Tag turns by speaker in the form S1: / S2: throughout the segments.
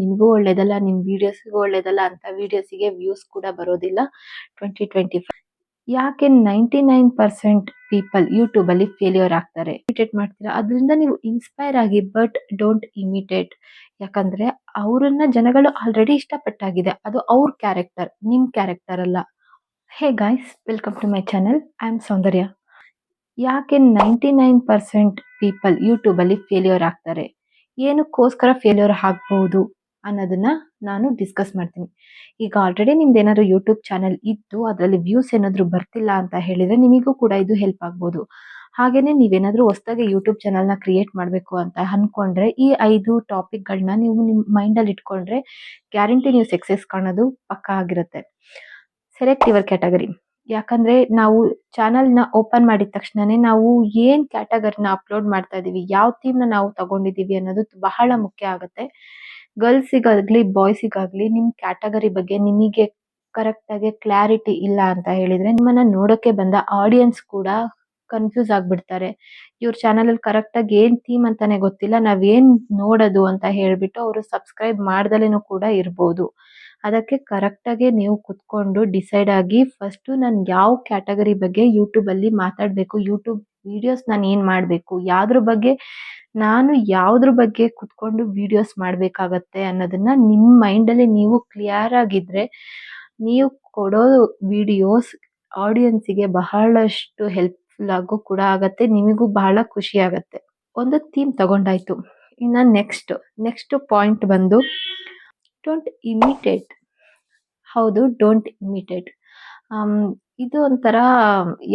S1: ನಿಮಗೂ ಒಳ್ಳೇದಲ್ಲ, ನಿಮ್ ವಿಡಿಯೋಸ್ಗೂ ಒಳ್ಳೇದಲ್ಲ ಅಂತ ವಿಡಿಯೋಸ್ಗೆ ವ್ಯೂಸ್ ಕೂಡ ಬರೋದಿಲ್ಲ. ಟ್ವೆಂಟಿ ಟ್ವೆಂಟಿ ಫೈವ್ ಯಾಕೆ ninety nine percent people YouTube ಅಲ್ಲಿ ಫೇಲಿಯರ್ ಆಗ್ತಾರೆ? ಇಮಿಟೇಟ್ ಮಾಡ್ತೀರಾ? ಅದರಿಂದ ನೀವು ಇನ್ಸ್ಪೈರ್ ಆಗಿ ಬಟ್ ಡೋಂಟ್ ಇಮಿಟೇಟ್ ಯಾಕಂದ್ರೆ ಅವರನ್ನ ಜನಗಳು ಆಲ್ರೆಡಿ ಇಷ್ಟಪಟ್ಟಾಗಿದೆ. ಅದು ಅವ್ರ ಕ್ಯಾರೆಕ್ಟರ್ ನಿಮ್ ಕ್ಯಾರೆಕ್ಟರ್ ಅಲ್ಲ. Hey guys welcome to my channel I am Soundarya ಯಾಕೆ ninety nine percent people YouTube ಅಲ್ಲಿ ಫೇಲಿಯರ್ ಆಗ್ತಾರೆ? ಏನಕ್ಕೋಸ್ಕರ ಫೇಲಿಯರ್ ಆಗ್ಬಹುದು ಅನ್ನೋದನ್ನ ನಾನು ಡಿಸ್ಕಸ್ ಮಾಡ್ತೀನಿ. ಈಗ ಆಲ್ರೆಡಿ ನಿಮ್ದು ಏನಾದ್ರು ಯೂಟ್ಯೂಬ್ ಚಾನೆಲ್ ಇದ್ದು ಅದರಲ್ಲಿ ವ್ಯೂಸ್ ಏನಾದರೂ ಬರ್ತಿಲ್ಲ ಅಂತ ಹೇಳಿದ್ರೆ ನಿಮಗೂ ಕೂಡ ಇದು ಹೆಲ್ಪ್ ಆಗ್ಬೋದು. ಹಾಗೇನೆ ನೀವೇನಾದ್ರೂ ಹೊಸದಾಗಿ ಯೂಟ್ಯೂಬ್ ಚಾನಲ್ನ ಕ್ರಿಯೇಟ್ ಮಾಡಬೇಕು ಅಂತ ಅನ್ಕೊಂಡ್ರೆ ಈ ಐದು ಟಾಪಿಕ್ಗಳನ್ನ ನೀವು ನಿಮ್ಮ ಮೈಂಡಲ್ಲಿ ಇಟ್ಕೊಂಡ್ರೆ ಗ್ಯಾರಂಟಿ ನೀವು ಸಕ್ಸಸ್ ಕಾಣೋದು ಪಕ್ಕಾ ಆಗಿರುತ್ತೆ. ಸೆಲೆಕ್ಟ್ ಯುವರ್ ಕ್ಯಾಟಗರಿ ಯಾಕಂದ್ರೆ ನಾವು ಚಾನಲ್ನ ಓಪನ್ ಮಾಡಿದ ತಕ್ಷಣನೇ ನಾವು ಏನ್ ಕ್ಯಾಟಗರಿನ ಅಪ್ಲೋಡ್ ಮಾಡ್ತಾ ಇದ್ದೀವಿ ಯಾವ ಥೀಮ್ನ ನಾವು ತಗೊಂಡಿದ್ದೀವಿ ಅನ್ನೋದು ಬಹಳ ಮುಖ್ಯ ಆಗುತ್ತೆ. ಗರ್ಲ್ಸಿಗಾಗ್ಲಿ ಬಾಯ್ಸಿಗಾಗ್ಲಿ ನಿಮ್ ಕ್ಯಾಟಗರಿ ಬಗ್ಗೆ ನಿಮಗೆ ಕರೆಕ್ಟ್ ಆಗಿ ಕ್ಲಾರಿಟಿ ಇಲ್ಲ ಅಂತ ಹೇಳಿದ್ರೆ, ನಿಮ್ಮನ್ನ ನೋಡೋಕೆ ಬಂದ ಆಡಿಯನ್ಸ್ ಕೂಡ ಕನ್ಫ್ಯೂಸ್ ಆಗ್ಬಿಡ್ತಾರೆ. ಇವ್ರ ಚಾನೆಲ್ ಅಲ್ಲಿ ಕರೆಕ್ಟ್ ಆಗಿ ಏನ್ ಥೀಮ್ ಅಂತಾನೆ ಗೊತ್ತಿಲ್ಲ, ನಾವ್ ಏನ್ ನೋಡೋದು ಅಂತ ಹೇಳ್ಬಿಟ್ಟು ಅವರು ಸಬ್ಸ್ಕ್ರೈಬ್ ಮಾಡ್ದಲೇನು ಕೂಡ ಇರ್ಬೋದು. ಅದಕ್ಕೆ ಕರೆಕ್ಟ್ ಆಗಿ ನೀವು ಕುತ್ಕೊಂಡು ಡಿಸೈಡ್ ಆಗಿ ಫಸ್ಟ್ ನಾನು ಯಾವ ಕ್ಯಾಟಗರಿ ಬಗ್ಗೆ ಯೂಟ್ಯೂಬ್ ಅಲ್ಲಿ ಮಾತಾಡ್ಬೇಕು ಯೂಟ್ಯೂಬ್ ವಿಡಿಯೋಸ್ ನಾನು ಏನು ಮಾಡಬೇಕು? ಯಾವ್ದ್ರ ಬಗ್ಗೆ ನಾನು ಯಾವ್ದ್ರ ಬಗ್ಗೆ ಕುತ್ಕೊಂಡು ವಿಡಿಯೋಸ್ ಮಾಡಬೇಕಾಗತ್ತೆ ಅನ್ನೋದನ್ನ ನಿಮ್ಮ ಮೈಂಡ್ ಅಲ್ಲಿ ನೀವು ಕ್ಲಿಯರ್ ಆಗಿದ್ರೆ ನೀವು ಕೊಡೋ ವಿಡಿಯೋಸ್ ಆಡಿಯನ್ಸಿಗೆ ಬಹಳಷ್ಟು ಹೆಲ್ಪ್ಫುಲ್ ಆಗು ಕೂಡ ಆಗತ್ತೆ, ನಿಮಗೂ ಬಹಳ ಖುಷಿ ಆಗತ್ತೆ. ಒಂದು ಥೀಮ್ ತಗೊಂಡಾಯ್ತು. ಇನ್ನ ನೆಕ್ಸ್ಟ್ ನೆಕ್ಸ್ಟ್ ಪಾಯಿಂಟ್ ಬಂದು ಡೋಂಟ್ ಇಮಿಟೇಟ್ ಹೌದು ಡೋಂಟ್ ಇಮಿಟೇಟ್ ಇದು ಒಂಥರ,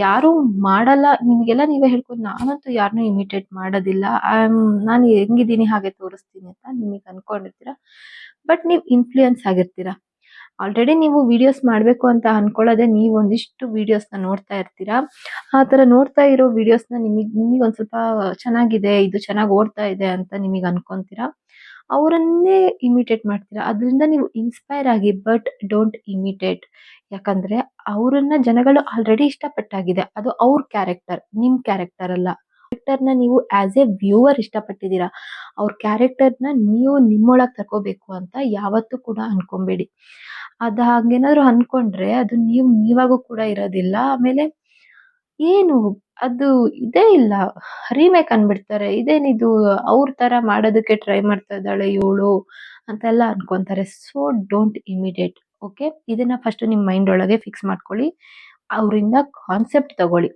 S1: ಯಾರು ಮಾಡಲ್ಲ. ನಿಮಗೆಲ್ಲ ನೀವೇ ಹೇಳ್ಕೊಂಡು. ನಾನಂತೂ ಯಾರನ್ನೂ ಇಮಿಟೇಟ್ ಮಾಡೋದಿಲ್ಲ. ನಾನು ಹೆಂಗಿದ್ದೀನಿ ಹಾಗೆ ತೋರಿಸ್ತೀನಿ ಅಂತ ನಿಮಗೆ ಅನ್ಕೊಂಡಿರ್ತೀರ? ಬಟ್ ನೀವು ಇನ್ಫ್ಲೂಯೆನ್ಸ್ ಆಗಿರ್ತೀರ? ಆಲ್ರೆಡಿ ನೀವು ವಿಡಿಯೋಸ್ ಮಾಡಬೇಕು ಅಂತ ಅನ್ಕೊಳ್ಳೋದೇ ನೀವು ಒಂದಿಷ್ಟು ವಿಡಿಯೋಸ್ನ ನೋಡ್ತಾ ಇರ್ತೀರಾ? ಆ ಥರ ನೋಡ್ತಾ ಇರೋ ವಿಡಿಯೋಸ್ನ ನಿಮಗೆ ನಿಮಗೆ ಒಂದು ಸ್ವಲ್ಪ ಚೆನ್ನಾಗಿದೆ, ಇದು ಚೆನ್ನಾಗಿ ಓಡ್ತಾ ಇದೆ ಅಂತ ನಿಮಗೆ ಅನ್ಕೊಂತೀರಾ? ಅವರನ್ನೇ ಇಮಿಟೇಟ್ ಮಾಡ್ತೀರ? ಅದರಿಂದ ನೀವು ಇನ್ಸ್ಪೈರ್ ಆಗಿ ಬಟ್ ಡೋಂಟ್ ಇಮಿಟೇಟ್ ಯಾಕಂದರೆ ಅವರನ್ನ ಜನಗಳು ಆಲ್ರೆಡಿ ಇಷ್ಟಪಟ್ಟಾಗಿದೆ. ಅದು ಅವ್ರ ಕ್ಯಾರೆಕ್ಟರ್ ನಿಮ್ಮ ಕ್ಯಾರೆಕ್ಟರ್ ಅಲ್ಲ. ಕ್ಯಾರೆಕ್ಟರ್ನ ನೀವು ಆ್ಯಸ್ ಎ ವ್ಯೂವರ್ ಇಷ್ಟಪಟ್ಟಿದ್ದೀರಾ? ಅವ್ರ ಕ್ಯಾರೆಕ್ಟರ್ನ ನೀವು ನಿಮ್ಮೊಳಗೆ ತಗೋಬೇಕು ಅಂತ ಯಾವತ್ತೂ ಕೂಡ ಅನ್ಕೊಬೇಡಿ. ಅದು ಹಾಗೇನಾದ್ರು ಅನ್ಕೊಂಡ್ರೆ ಅದು ನೀವು ನೀವಾಗೂ ಕೂಡ ಇರೋದಿಲ್ಲ. ಆಮೇಲೆ ಏನು? ಅದು ಇದೇ ಇಲ್ಲ. ರೀಮೇಕ್ ಅಂದ್ಬಿಡ್ತಾರೆ ಇದೇನಿದು ಅವ್ರ ತರ ಮಾಡೋದಕ್ಕೆ ಟ್ರೈ ಮಾಡ್ತಾ ಇದ್ದಾಳೆ ಇವಳು ಅಂತೆಲ್ಲ ಅನ್ಕೊಂತಾರೆ. ಸೊ ಡೋಂಟ್ ಇಮಿಡಿಯೇಟ್ ಓಕೆ ಇದನ್ನ ಫಸ್ಟ್ ನಿಮ್ಮ ಮೈಂಡ್ ಒಳಗೆ ಫಿಕ್ಸ್ ಮಾಡ್ಕೊಳ್ಳಿ. ಅವರಿಂದ ಕಾನ್ಸೆಪ್ಟ್ ತಗೊಳ್ಳಿ.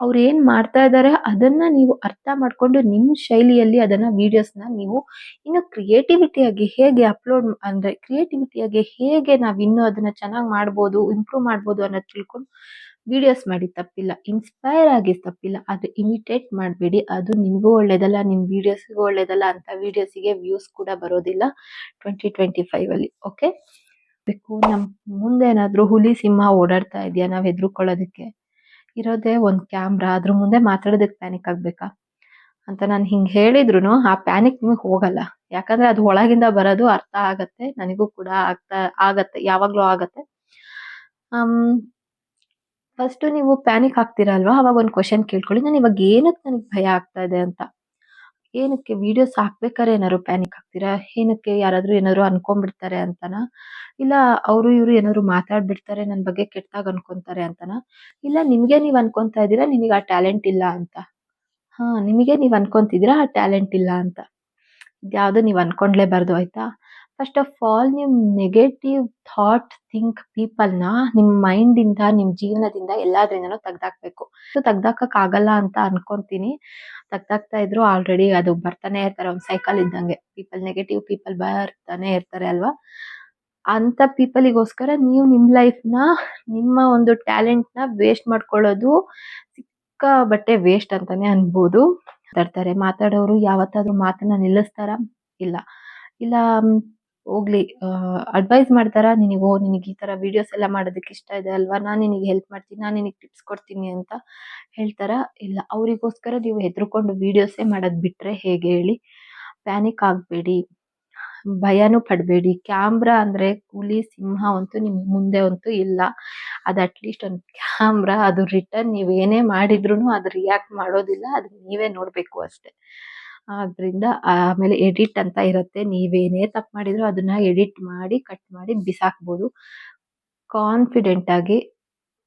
S1: ಅವ್ರು ಏನ್ ಮಾಡ್ತಾ ಇದ್ದಾರೆ ಅದನ್ನ ನೀವು ಅರ್ಥ ಮಾಡ್ಕೊಂಡು ನಿಮ್ಮ ಶೈಲಿಯಲ್ಲಿ ಅದನ್ನ ವೀಡಿಯೋಸ್ನ ನೀವು ಇನ್ನು ಕ್ರಿಯೇಟಿವಿಟಿಯಾಗಿ ಹೇಗೆ ಅಪ್ಲೋಡ್ ಅಂದ್ರೆ ಕ್ರಿಯೇಟಿವಿಟಿಯಾಗಿ ಹೇಗೆ ನಾವ್ ಇನ್ನು ಅದನ್ನ ಚೆನ್ನಾಗಿ ಮಾಡ್ಬೋದು ಇಂಪ್ರೂವ್ ಮಾಡ್ಬೋದು ಅನ್ನೋದು ತಿಳ್ಕೊಂಡು ವಿಡಿಯೋಸ್ ಮಾಡಿ ತಪ್ಪಿಲ್ಲ ಇನ್ಸ್ಪೈರ್ ಆಗಿ ತಪ್ಪಿಲ್ಲ. ಆದರೆ ಇಮಿಟೇಟ್ ಮಾಡಬೇಡಿ. ಅದು ನಿಮಗೂ ಒಳ್ಳೇದಲ್ಲ ನಿಮ್ಮ ವಿಡಿಯೋಸ್ಗೂ ಒಳ್ಳೇದಲ್ಲ ಅಂತ ವಿಡಿಯೋಸಿಗೆ ವ್ಯೂಸ್ ಕೂಡ ಬರೋದಿಲ್ಲ ಟ್ವೆಂಟಿ ಟ್ವೆಂಟಿ ಫೈವಲ್ಲಿ ಓಕೆ ಬೇಕು ನಮ್ಮ ಮುಂದೆ ಏನಾದರೂ ಹುಲಿ ಸಿಂಹ ಓಡಾಡ್ತಾ ಇದೆಯಾ, ನಾವು ಹೆದರ್ಕೊಳ್ಳೋದಕ್ಕೆ? ಇರೋದೇ ಒಂದು ಕ್ಯಾಮ್ರಾ ಅದ್ರ ಮುಂದೆ ಮಾತಾಡೋದಕ್ಕೆ ಪ್ಯಾನಿಕ್ ಆಗಬೇಕಾ? ಅಂತ ನಾನು ಹಿಂಗೆ ಹೇಳಿದ್ರು ಆ ಪ್ಯಾನಿಕ್ ನಿಮಗೆ ಹೋಗಲ್ಲ. ಯಾಕಂದ್ರೆ ಅದು ಒಳಗಿಂದ ಬರೋದು ಅರ್ಥ ಆಗತ್ತೆ, ನನಗೂ ಕೂಡ ಆಗ್ತಾ ಆಗತ್ತೆ, ಯಾವಾಗಲೂ ಆಗತ್ತೆ. ಫಸ್ಟ್ ನೀವು ಪ್ಯಾನಿಕ್ ಆಗ್ತೀರಾ ಅಲ್ವಾ ಅವಾಗ ಒಂದು ಕ್ವಶನ್ ಕೇಳ್ಕೊಳ್ಳಿ. ನಾನು ಇವಾಗ ಏನಕ್ಕೆ ನನಗೆ ಭಯ ಆಗ್ತಾ ಇದೆ ಅಂತ. ಏನಕ್ಕೆ ವಿಡಿಯೋಸ್ ಹಾಕ್ಬೇಕಾದ್ರೆ ಏನಾದ್ರು ಪ್ಯಾನಿಕ್ ಆಗ್ತೀರಾ? ಏನಕ್ಕೆ ಯಾರಾದರೂ ಏನಾದ್ರು ಅನ್ಕೊಂಡ್ಬಿಡ್ತಾರೆ ಅಂತನಾ? ಇಲ್ಲ, ಅವರು ಇವರು ಏನಾದ್ರು ಮಾತಾಡ್ಬಿಡ್ತಾರೆ ನನ್ನ ಬಗ್ಗೆ ಕೆಟ್ಟದಾಗ ಅನ್ಕೊಂತಾರೆ ಅಂತನಾ? ಇಲ್ಲ, ನಿಮಗೆ ನೀವು ಅನ್ಕೊಂತಾ ಇದ್ದೀರಾ? ನಿಮಗೆ ಆ ಟ್ಯಾಲೆಂಟ್ ಇಲ್ಲ ಅಂತ. ಹಾ, ನಿಮಗೆ ನೀವು ಅನ್ಕೊಂತಿದ್ದೀರಾ? ಆ ಟ್ಯಾಲೆಂಟ್ ಇಲ್ಲ ಅಂತ. ಯಾವುದು ನೀವು ಅನ್ಕೊಂಡ್ಲೇಬಾರ್ದು, ಆಯ್ತಾ? ಫಸ್ಟ್ ಆಫ್ ಆಲ್ ನೀವು ನೆಗೆಟಿವ್ ಥಾಟ್ ಥಿಂಕ್ ಪೀಪಲ್ನ ನಿಮ್ಮ ಮೈಂಡಿಂದ ನಿಮ್ಮ ಜೀವನದಿಂದ ಎಲ್ಲಾದ್ರಿಂದನೂ ತೆಗ್ದಾಕ್ಬೇಕು. ತೆಗ್ದಾಕಕ್ ಆಗಲ್ಲ ಅಂತ ಅನ್ಕೊಂತೀನಿ. ತೆಗ್ದಾಕ್ತಾ ಇದ್ರು ಆಲ್ರೆಡಿ ಅದು ಬರ್ತಾನೆ ಇರ್ತಾರೆ, ಒಂದು ಸೈಕಲ್ ಇದ್ದಂಗೆ. ಪೀಪಲ್ ನೆಗೆಟಿವ್ ಪೀಪಲ್ ಬರ್ತಾನೆ ಇರ್ತಾರೆ ಅಲ್ವಾ? ಅಂತ ಪೀಪಲಿಗೋಸ್ಕರ ನೀವು ನಿಮ್ಮ ಲೈಫ್ನ ನಿಮ್ಮ ಒಂದು ಟ್ಯಾಲೆಂಟ್ನ ವೇಸ್ಟ್ ಮಾಡ್ಕೊಳ್ಳೋದು ಸಿಕ್ಕಾಬಟ್ಟೆ ವೇಸ್ಟ್ ಅಂತಾನೆ ಅನ್ಬೋದು. ಮಾತಾಡ್ತಾರೆ, ಮಾತಾಡೋರು ಯಾವತ್ತಾದ್ರೂ ಮಾತನ್ನ ನಿಲ್ಲಿಸ್ತಾರ? ಇಲ್ಲ. ಇಲ್ಲ ಹೋಗ್ಲಿ ಅಡ್ವೈಸ್ ಮಾಡ್ತಾರ? ನಿನಗೆ ನಿನಗೆ ಈ ತರ ವಿಡಿಯೋಸ್ ಎಲ್ಲ ಮಾಡೋದಕ್ಕೆ ಇಷ್ಟ ಇದೆ ಅಲ್ವಾ? ನಾನು ನಿನಗೆ ಹೆಲ್ಪ್ ಮಾಡ್ತೀನಿ, ನಾನು ನಿನಗೆ ಟಿಪ್ಸ್ ಕೊಡ್ತೀನಿ ಅಂತ ಹೇಳ್ತಾರಾ? ಇಲ್ಲ, ಅವರಿಗೋಸ್ಕರ ನೀವು ಹೆದರ್ಕೊಂಡು ವಿಡಿಯೋಸೇ ಮಾಡೋದು ಬಿಟ್ರೆ ಹೇಗೆ ಹೇಳಿ? ಪ್ಯಾನಿಕ್ ಆಗಬೇಡಿ, ಭಯನೂ ಪಡಬೇಡಿ. ಕ್ಯಾಮ್ರಾ ಅಂದ್ರೆ ಹುಲಿ ಸಿಂಹ ಅಂತೂ ನಿಮ್ಮ ಮುಂದೆ ಅಂತೂ ಇಲ್ಲ. ಅದು ಅಟ್ಲೀಸ್ಟ್ ಒಂದು ಕ್ಯಾಮ್ರಾ ಅದು ರಿಟರ್ನ್ ನೀವೇನೇ ಮಾಡಿದ್ರು ಅದು ರಿಯಾಕ್ಟ್ ಮಾಡೋದಿಲ್ಲ, ಅದು ನೀವೇ ನೋಡಬೇಕು ಅಷ್ಟೇ. ಆದ್ರಿಂದ ಆಮೇಲೆ ಎಡಿಟ್ ಅಂತ ಇರುತ್ತೆ. ನೀವೇನೇ ತಪ್ಪು ಮಾಡಿದ್ರು ಅದನ್ನ ಎಡಿಟ್ ಮಾಡಿ ಕಟ್ ಮಾಡಿ ಬಿಸಾಕ್ಬೋದು. ಕಾನ್ಫಿಡೆಂಟ್ ಆಗಿ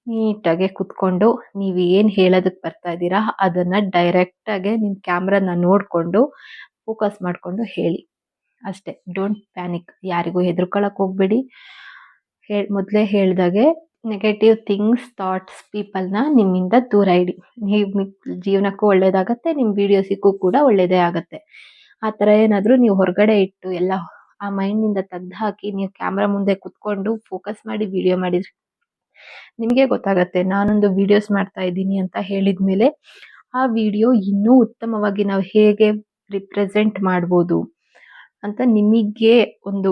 S1: ನೀಟಾಗಿ ಕುತ್ಕೊಂಡು ನೀವು ಏನು ಹೇಳೋದಕ್ಕೆ ಬರ್ತಾ ಇದ್ದೀರಾ ಅದನ್ನ ಡೈರೆಕ್ಟ್ ಆಗಿ ನಿಮ್ಮ ಕ್ಯಾಮ್ರಾನ ನೋಡಿಕೊಂಡು ಫೋಕಸ್ ಮಾಡಿಕೊಂಡು ಹೇಳಿ. ಅಷ್ಟೇ. ಡೋಂಟ್ ಪ್ಯಾನಿಕ್ ಯಾರಿಗೂ ಹೆದರ್ಕೊಳಕ್ಕೆ ಹೋಗಬೇಡಿ. ಹೇ, ಮೊದಲೇ ಹೇಳ್ದಾಗೆ ನೆಗೆಟಿವ್ ಥಿಂಗ್ಸ್ ಥಾಟ್ಸ್ ಪೀಪಲ್ನ ನಿಮ್ಮಿಂದ ದೂರ ಇಡಿ. ನೀವು ಜೀವನಕ್ಕೂ ಒಳ್ಳೇದಾಗತ್ತೆ ನಿಮ್ಮ ವೀಡಿಯೋಸಿಗೂ ಕೂಡ ಒಳ್ಳೇದೇ ಆಗುತ್ತೆ. ಆ ಥರ ಏನಾದರೂ ನೀವು ಹೊರಗಡೆ ಇಟ್ಟು ಎಲ್ಲ ಆ ಮೈಂಡಿಂದ ತೆಗ್ದು ಹಾಕಿ, ನೀವು ಕ್ಯಾಮ್ರಾ ಮುಂದೆ ಕುತ್ಕೊಂಡು ಫೋಕಸ್ ಮಾಡಿ ವಿಡಿಯೋ ಮಾಡಿದ್ರಿ ನಿಮಗೆ ಗೊತ್ತಾಗತ್ತೆ, ನಾನೊಂದು ವಿಡಿಯೋಸ್ ಮಾಡ್ತಾ ಇದ್ದೀನಿ ಅಂತ ಹೇಳಿದ ಮೇಲೆ ಆ ವಿಡಿಯೋ ಇನ್ನೂ ಉತ್ತಮವಾಗಿ ನಾವು ಹೇಗೆ ರಿಪ್ರೆಸೆಂಟ್ ಮಾಡ್ಬೋದು ಅಂತ ನಿಮಗೆ ಒಂದು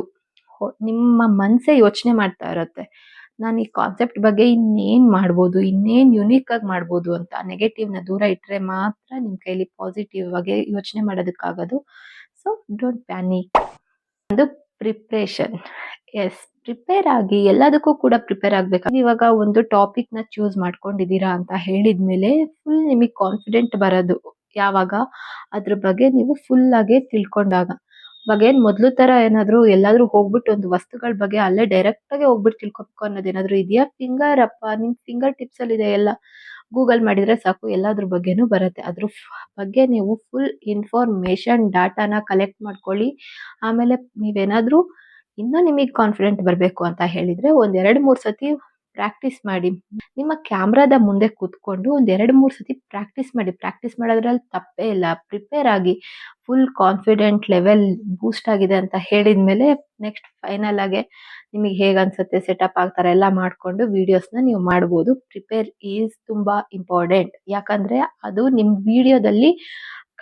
S1: ನಿಮ್ಮ ಮನಸ್ಸೇ ಯೋಚನೆ ಮಾಡ್ತಾ ಇರುತ್ತೆ. ನಾನು ಈ ಕಾನ್ಸೆಪ್ಟ್ ಬಗ್ಗೆ ಇನ್ನೇನು ಮಾಡ್ಬೋದು, ಇನ್ನೇನು ಯುನೀಕ್ ಆಗಿ ಮಾಡ್ಬೋದು ಅಂತ ನೆಗೆಟಿವ್ನ ದೂರ ಇಟ್ಟರೆ ಮಾತ್ರ ನಿಮ್ಮ ಕೈಲಿ ಪಾಸಿಟಿವ್ ಆಗಿ ಯೋಚನೆ ಮಾಡೋದಕ್ಕಾಗೋದು. ಸೊ ಡೋಂಟ್ ಪ್ಯಾನಿಕ್ ಒಂದು ಪ್ರಿಪ್ರೇಷನ್ ಎಸ್ ಪ್ರಿಪೇರ್ ಆಗಿ ಎಲ್ಲದಕ್ಕೂ ಕೂಡ ಪ್ರಿಪೇರ್ ಆಗ್ಬೇಕು. ಇವಾಗ ಒಂದು ಟಾಪಿಕ್ನ ಚೂಸ್ ಮಾಡ್ಕೊಂಡಿದ್ದೀರಾ ಅಂತ ಹೇಳಿದ್ಮೇಲೆ ಫುಲ್ ನಿಮಗೆ ಕಾನ್ಫಿಡೆಂಟ್ ಬರೋದು ಯಾವಾಗ? ಅದ್ರ ಬಗ್ಗೆ ನೀವು ಫುಲ್ ಆಗಿ ತಿಳ್ಕೊಂಡಾಗ. ಇವಾಗ ಏನ್ ಮೊದ್ಲು ತರ ಏನಾದ್ರು ಎಲ್ಲಾದ್ರೂ ಹೋಗ್ಬಿಟ್ಟು ಒಂದು ವಸ್ತುಗಳ ಬಗ್ಗೆ ಅಲ್ಲೇ ಡೈರೆಕ್ಟ್ ಆಗಿ ಹೋಗ್ಬಿಟ್ಟು ತಿಳ್ಕೊಬೇಕು ಅನ್ನೋದೇನಾದ್ರು ಇದೆಯಾ? ಫಿಂಗರ್ ಅಪ್ಪ ನಿಮ್ ಫಿಂಗರ್ ಟಿಪ್ಸ್ ಅಲ್ಲಿ ಇದೆ ಎಲ್ಲ? ಗೂಗಲ್ ಮಾಡಿದ್ರೆ ಸಾಕು, ಎಲ್ಲಾದ್ರ ಬಗ್ಗೆನೂ ಬರುತ್ತೆ. ಅದ್ರ ಬಗ್ಗೆ ನೀವು ಫುಲ್ ಇನ್ಫಾರ್ಮೇಶನ್ ಡಾಟಾನ ಕಲೆಕ್ಟ್ ಮಾಡ್ಕೊಳ್ಳಿ. ಆಮೇಲೆ ನೀವೇನಾದ್ರೂ ಇನ್ನೂ ನಿಮಗೆ ಕಾನ್ಫಿಡೆಂಟ್ ಬರಬೇಕು ಅಂತ ಹೇಳಿದರೆ ಒಂದೆರಡು ಮೂರ್ ಸತಿ ಪ್ರಾಕ್ಟೀಸ್ ಮಾಡಿ, ನಿಮ್ಮ ಕ್ಯಾಮ್ರಾದ ಮುಂದೆ ಕೂತ್ಕೊಂಡು ಒಂದು ಎರಡು, ಮೂರು ಸತಿ ಪ್ರಾಕ್ಟೀಸ್ ಮಾಡಿ ಪ್ರಾಕ್ಟೀಸ್ ಮಾಡೋದ್ರಲ್ಲಿ ತಪ್ಪೇ ಇಲ್ಲ. ಪ್ರಿಪೇರ್ ಆಗಿ ಫುಲ್ ಕಾನ್ಫಿಡೆಂಟ್ ಲೆವೆಲ್ ಬೂಸ್ಟ್ ಆಗಿದೆ ಅಂತ ಹೇಳಿದ್ಮೇಲೆ ನೆಕ್ಸ್ಟ್ ಫೈನಲ್ ಆಗಿ ನಿಮಗೆ ಹೇಗೆ ಅನ್ಸುತ್ತೆ ಸೆಟಪ್ ಆಗ್ತಾರೆ ಎಲ್ಲ ಮಾಡಿಕೊಂಡು ವೀಡಿಯೋಸ್ನ ನೀವು ಮಾಡ್ಬೋದು. ಪ್ರಿಪೇರ್ ಈಸ್ ತುಂಬ ಇಂಪಾರ್ಟೆಂಟ್ ಯಾಕಂದರೆ ಅದು ನಿಮ್ಮ ವಿಡಿಯೋದಲ್ಲಿ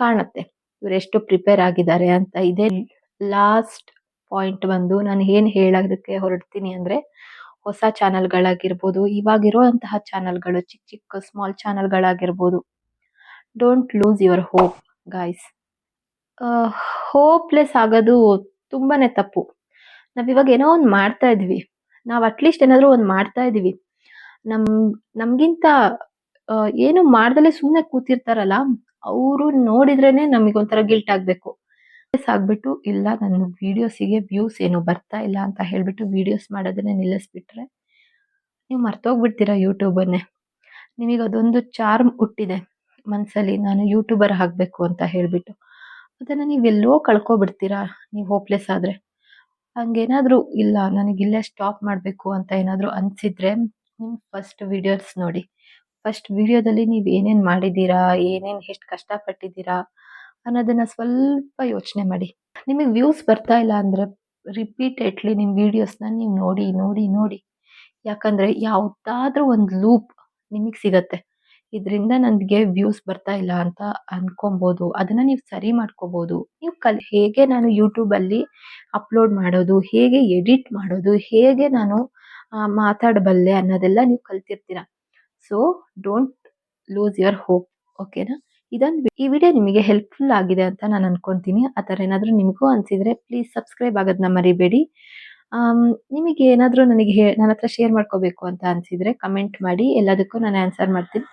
S1: ಕಾಣುತ್ತೆ. ಇವ್ರು ಎಷ್ಟು ಪ್ರಿಪೇರ್ ಆಗಿದ್ದಾರೆ ಅಂತ ಇದೆ. ಲಾಸ್ಟ್ ಪಾಯಿಂಟ್ ಬಂದು ನಾನು ಏನು ಹೇಳೋದಕ್ಕೆ ಹೊರಡ್ತೀನಿ ಅಂದ್ರೆ ಹೊಸ ಚಾನೆಲ್ಗಳಾಗಿರ್ಬೋದು, ಇವಾಗಿರುವಂತಹ ಚಾನೆಲ್ಗಳು, ಚಿಕ್ಕ ಚಿಕ್ಕ small ಚಾನೆಲ್ಗಳಾಗಿರ್ಬೋದು. Don't lose your hope guys hopeless ಆಗೋದು ತುಂಬಾನೇ ತಪ್ಪು. ನಾವ್ ಇವಾಗ ಏನೋ ಒಂದು ಮಾಡ್ತಾ ಇದ್ವಿ. ನಾವು ಅಟ್ಲೀಸ್ಟ್ ಏನಾದ್ರು ಒಂದು ಮಾಡ್ತಾ ಇದ್ವಿ. ನಮ್, ನಮ್ಗಿಂತ ಏನು ಮಾಡ್ದಲೆ ಸುಮ್ನೆ ಕೂತಿರ್ತಾರಲ್ಲ, ಅವರು ನೋಡಿದ್ರೇನೆ ನಮಗೆ ಒಂಥರ ಗಿಲ್ಟ್ ಆಗ್ಬೇಕು. ಆಗ್ಬಿಟ್ಟು, ಇಲ್ಲ, ನನ್ನ ವಿಡಿಯೋಸಿಗೆ ವ್ಯೂಸ್ ಏನು ಬರ್ತಾ ಇಲ್ಲ ಅಂತ ಹೇಳ್ಬಿಟ್ಟು ವಿಡಿಯೋಸ್ ಮಾಡೋದನ್ನೇ ನಿಲ್ಲಿಸ್ಬಿಟ್ರೆ, ನೀವು ಮರ್ತೋಗ್ಬಿಡ್ತೀರಾ ಯೂಟ್ಯೂಬನ್ನೇ ನಿಮಗೆ ಅದೊಂದು ಚಾರ್ಮ್ ಹುಟ್ಟಿದೆ ಮನಸ್ಸಲ್ಲಿ ನಾನು ಯೂಟ್ಯೂಬರ್ ಆಗಬೇಕು ಅಂತ ಹೇಳಿಬಿಟ್ಟು. ಅದನ್ನು ನೀವೆಲ್ಲೋ ಕಳ್ಕೊಬಿಡ್ತೀರಾ, ನೀವು ಹೋಪ್ಲೆಸ್ ಆದರೆ. ಹಂಗೇನಾದರೂ ಇಲ್ಲ, ನನಗೆ ಇಲ್ಲೇ ಸ್ಟಾಪ್ ಮಾಡಬೇಕು ಅಂತ ಏನಾದರೂ ಅನಿಸಿದ್ರೆ ನಿಮ್ಮ ಫಸ್ಟ್ ವಿಡಿಯೋಸ್ ನೋಡಿ. ಫಸ್ಟ್ ವಿಡಿಯೋದಲ್ಲಿ ನೀವು ಏನೇನು ಮಾಡಿದ್ದೀರಾ, ಏನೇನು ಎಷ್ಟು ಕಷ್ಟಪಟ್ಟಿದ್ದೀರಾ ಅನ್ನೋದನ್ನ ಸ್ವಲ್ಪ ಯೋಚನೆ ಮಾಡಿ. ನಿಮಗೆ ವ್ಯೂಸ್ ಬರ್ತಾ ಇಲ್ಲ ಅಂದ್ರೆ ರಿಪೀಟೆಡ್ಲಿ ನಿಮ್ಮ ವಿಡಿಯೋಸ್ನ ನೀವು ನೋಡಿ ನೋಡಿ ನೋಡಿ. ಯಾಕಂದ್ರೆ ಯಾವ್ದಾದ್ರೂ ಒಂದು ಲೂಪ್ ನಿಮಗೆ ಸಿಗತ್ತೆ. ಇದರಿಂದ ನನಗೆ ವ್ಯೂಸ್ ಬರ್ತಾ ಇಲ್ಲ ಅಂತ ಅನ್ಕೊಬೋದು. ಅದನ್ನ ನೀವು ಸರಿ ಮಾಡ್ಕೋಬಹುದು ನೀವು ಕಲ್, ಹೇಗೆ ನಾನು ಯೂಟ್ಯೂಬ್ ಅಲ್ಲಿ ಅಪ್ಲೋಡ್ ಮಾಡೋದು, ಹೇಗೆ ಎಡಿಟ್ ಮಾಡೋದು, ಹೇಗೆ ನಾನು ಮಾತಾಡಬಲ್ಲೆ ಅನ್ನೋದೆಲ್ಲ ನೀವು ಕಲ್ತಿರ್ತೀರಾ. So don't lose your hope ಓಕೆನಾ ಇದೊಂದು ಈ ವಿಡಿಯೋ ನಿಮಗೆ ಹೆಲ್ಪ್ಫುಲ್ ಆಗಿದೆ ಅಂತ ನಾನು ಅನ್ಕೊಂತೀನಿ. ಆ ಥರ ಏನಾದರೂ ನಿಮಗೂ ಅನಿಸಿದರೆ ಪ್ಲೀಸ್ ಸಬ್ಸ್ಕ್ರೈಬ್ ಆಗೋದನ್ನ ಮರಿಬೇಡಿ. ನಿಮಗೆ ಏನಾದರೂ ನನಗೆ ಹೇ, ನನ್ನ ಹತ್ರ ಶೇರ್ ಮಾಡ್ಕೋಬೇಕು ಅಂತ ಅನಿಸಿದರೆ ಕಮೆಂಟ್ ಮಾಡಿ. ಎಲ್ಲದಕ್ಕೂ ನಾನು ಆನ್ಸರ್ ಮಾಡ್ತೀನಿ.